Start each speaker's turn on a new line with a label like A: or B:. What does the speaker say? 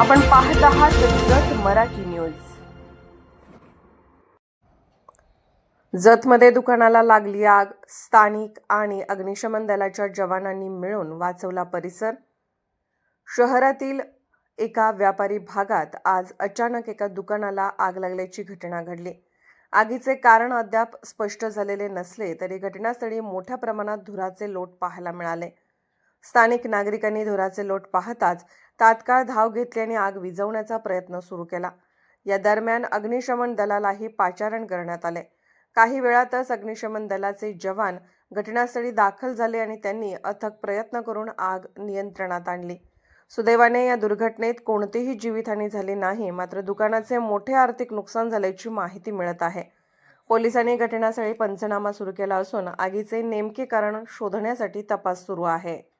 A: आपण पाहत आहात जत मराठी न्यूज. जतमध्ये दुकानाला लागली आग. स्थानिक आणि अग्निशमन दलाच्या जवानांनी मिळून वाचवला परिसर. शहरातील एका व्यापारी भागात आज अचानक एका दुकानाला आग लागल्याची घटना घडली. आगीचे कारण अद्याप स्पष्ट झालेले नसले तरी घटनास्थळी मोठ्या प्रमाणात धुराचे लोट पाहायला मिळाले. स्थानिक नागरिकांनी धुराचे लोट पाहताच तात्काळ धाव घेतली आणि आग विझवण्याचा प्रयत्न सुरू केला. या दरम्यान अग्निशमन दलालाही पाचारण करण्यात आले. काही वेळातच अग्निशमन दलाचे जवान घटनास्थळी दाखल झाले आणि त्यांनी अथक प्रयत्न करून आग नियंत्रणात आणली. सुदैवाने या दुर्घटनेत कोणतीही जीवितहानी झाली नाही मात्र दुकानाचे मोठे आर्थिक नुकसान झाल्याची माहिती मिळत आहे. पोलिसांनी घटनास्थळी पंचनामा सुरू केला असून आगीचे नेमके कारण शोधण्यासाठी तपास सुरू आहे.